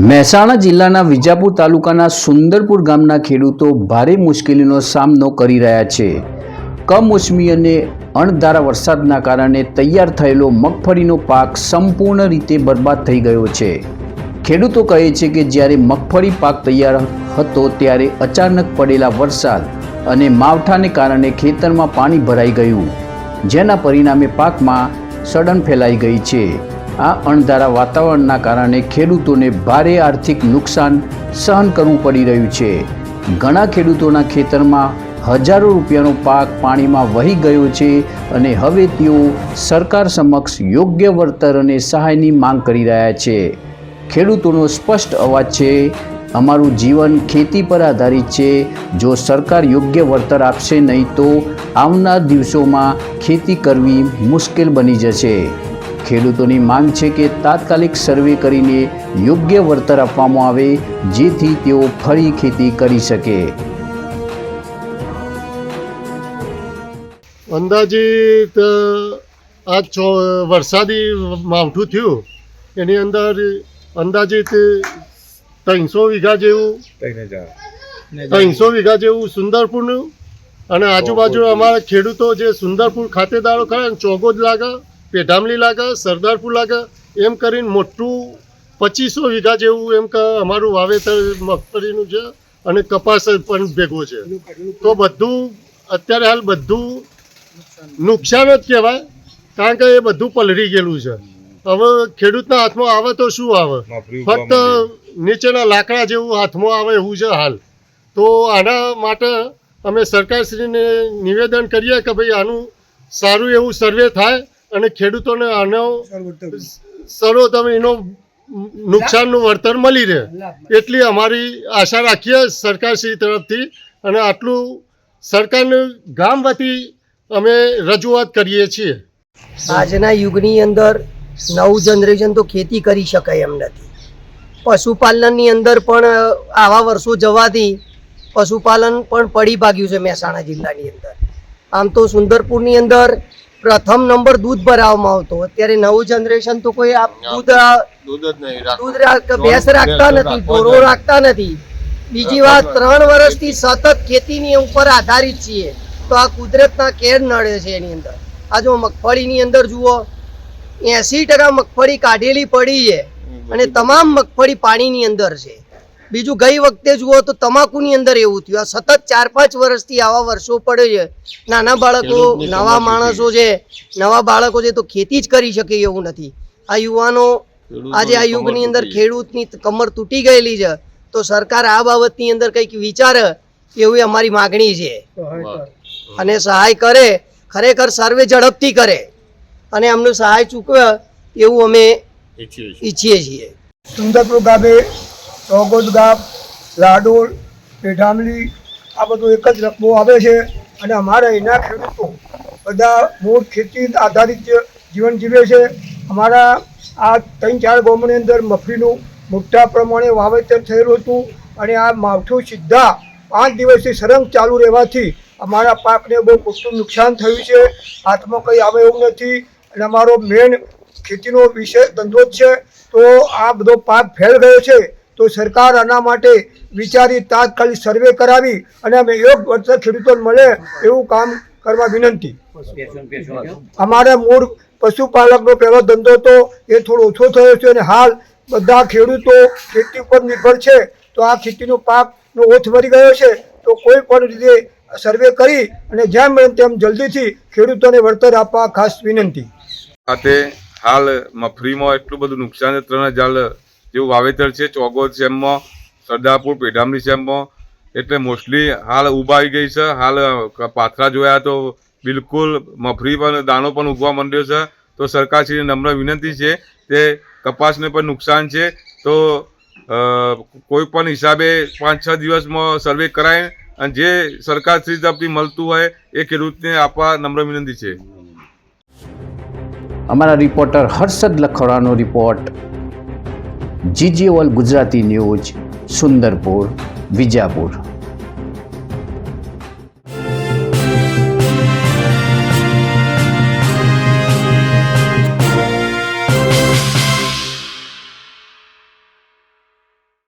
મહેસાણા જિલ્લાના વિજાપુર તાલુકાના સુંદરપુર ગામના ખેડૂતો ભારે મુશ્કેલીનો સામનો કરી રહ્યા છે. કમોસમી અને અણધારા વરસાદના કારણે તૈયાર થયેલો મગફળીનો પાક સંપૂર્ણ રીતે બરબાદ થઈ ગયો છે. ખેડૂતો કહે છે કે જ્યારે મગફળી પાક તૈયાર હતો ત્યારે અચાનક પડેલા વરસાદ અને માવઠાને કારણે ખેતરમાં પાણી ભરાઈ ગયું, જેના પરિણામે પાકમાં સડન ફેલાઈ ગઈ છે. આ અણધારા વાતાવરણના કારણે ખેડૂતોને ભારે આર્થિક નુકસાન સહન કરવું પડી રહ્યું છે. ઘણા ખેડૂતોના ખેતરમાં હજારો રૂપિયાનો પાક પાણીમાં વહી ગયો છે અને હવે તેઓ સરકાર સમક્ષ યોગ્ય વળતર અને સહાયની માંગ કરી રહ્યા છે. ખેડૂતોનો સ્પષ્ટ અવાજ છે, અમારું જીવન ખેતી પર આધારિત છે. જો સરકાર યોગ્ય વળતર આપશે નહીં તો આવનાર દિવસોમાં ખેતી કરવી મુશ્કેલ બની જશે. ખેડૂતોની માંગ છે કે તાત્કાલિક સર્વે કરીને યોગ્ય વળતર આપવામાં આવે જેથી તેઓ ફરી ખેતી કરી શકે. અંદાજિત આ ચો વરસાદી માવઠું થયું. એની અંદર અંદાજિત ત્રણસો વીઘા જેવું ત્રણસો. વીઘા જેવું સુંદરપુરનું. અને આજુબાજુ અમારા ખેડૂતો જે સુંદરપુર ખાતેદારો ખરા ને જ લાગે પેઢામલી લાગે સરદારપુર લાગે એમ કરીને મોટું પચીસો વીઘા જેવું એમ કે અમારું વાવેતર મગફળીનું છે અને કપાસ પણ ભેગો છે. તો બધું અત્યારે હાલ બધું નુકસાન જ કહેવાય કારણ કે એ બધું પલળી ગયેલું છે. હવે ખેડૂતના હાથમાં આવે તો શું આવે? ફક્ત નીચેના લાકડા જેવું હાથમાં આવે એવું છે હાલ. તો આના માટે અમે સરકારશ્રીને નિવેદન કરીએ કે ભાઈ આનું સારું એવું સર્વે થાય અને ખેડૂતોને આનો સર્વોત્તમ એનો નુકસાનનું વળતર મળી રહે. એટલી અમારી આશા રાખીએ સરકારશ્રી તરફથી અને આટલું સરકારને ગામ વતી અમે રજૂઆત કરીએ છીએ. આજના યુગની અંદર નવું જનરેશન તો ખેતી કરી શકાય એમ નથી. પશુપાલનની અંદર પણ આવા વર્ષો જવાથી પશુપાલન પણ પડી ભાગ્યું છે મહેસાણા જિલ્લાની અંદર. આમ તો સુંદરપુરની અંદર પ્રથમ નંબર દૂધ ભરાવવામાં આવતો. અત્યારે નવું જનરેશન તો કોઈ આ દૂધ દૂધ ભેંસ રાખતા નથી ઢોરો રાખતા નથી. બીજી વાત ત્રણ વર્ષથી સતત ખેતીની ઉપર આધારિત છીએ. તો આ કુદરતના કેર નડે છે એની અંદર. આ જો મગફળીની અંદર જુઓ એસી ટકા મગફળી કાઢેલી પડી છે. અને તમામ મગફળી પાણીની અંદર છે. બીજું ગઈ વખતે જુઓ તો તમાકુની અંદર એવું થયું. આ સતત ચાર પાંચ વર્ષથી આવા વર્ષો પડે છે. નાના બાળકો નવા માણસો છે નવા બાળકો છે તો ખેતી જ કરી શકે એવું નથી. આ યુવાનો આજે આ યુગની અંદર ખેડૂતની કમર તૂટી ગયેલી છે. તો સરકાર આ બાબતની અંદર કંઈક વિચારે એવી અમારી માગણી છે. અને સહાય કરે ખરેખર સર્વે ઝડપથી કરે. અને અમને સહાય ચૂકવે એવું અમે ઈચ્છીએ છીએ. સુંદરપુર ગામે ચોગોદ ગામ, લાડોલ, પેઢામલી, આ બધું એક જ રકમો આવે છે અને અમારા અહીંના ખેડૂતો બધા મૂળ ખેતી આધારિત જીવન જીવે છે. અમારા આ ત્રણ ચાર ગામોની અંદર મફળીનું મોટા પ્રમાણે વાવેતર થયેલું હતું અને આ માવઠું સીધા પાંચ દિવસથી સરંગ ચાલુ રહેવાથી અમારા પાકને બહુ મોટું નુકસાન થયું છે. હાથમાં કંઈ આવે એવું નથી અને અમારો મેન ખેતીનો વિષય ધંધો જ છે. તો આ બધો પાક ફેલ ગયો છે. તો સરકાર આના માટે વિચારી તાત્કાલિક સર્વે કરાવી અને અમે યોગ્ય વળતર ખેડૂતોને મળે એવું કામ કરવા વિનંતી. અમારે મૂળ પશુપાલકનો પહેલો ધંધો તો એ થોડો ઓછો થયો છે અને હાલ બધા ખેડૂતો ખેતી ઉપર નિર્ભર છે. તો આ ખેતીનો પાકનો ઓછ મરી ગયો છે. તો કોઈ પણ રીતે સર્વે કરી અને જેમ બને તેમ જલ્દીથી ખેડૂતોને વળતર આપવા ખાસ વિનંતી. ખાતે હાલ મફરીમાં એટલું બધું નુકસાન ત્રણ હજાર જેવું વાવેતર છે ચોગોદ સેમમાં સરદારપુર પેઢામલી સેમમાં એટલે મોસ્ટલી હાલ ઊભા આવી ગઈ છે, હાલ પાથરા જોયા તો બિલકુલ મફરી પણ, દાણો પણ ઉગવા માંડ્યો છે. તો સરકારશ્રીને નમ્ર વિનંતી છે તે કપાસને પણ નુકસાન છે. તો કોઈ પણ હિસાબે પાંચ છ દિવસમાં સર્વે કરાય અને જે સરકારશ્રી તરફથી મળતું હોય એ ખેડૂતને આપવા નમ્ર વિનંતી છે. અમારા રિપોર્ટર હર્ષદ લખોડાનો રિપોર્ટ. જીજીઓલ ગુજરાતી ન્યૂઝ સુંદરપુર વિજાપુર.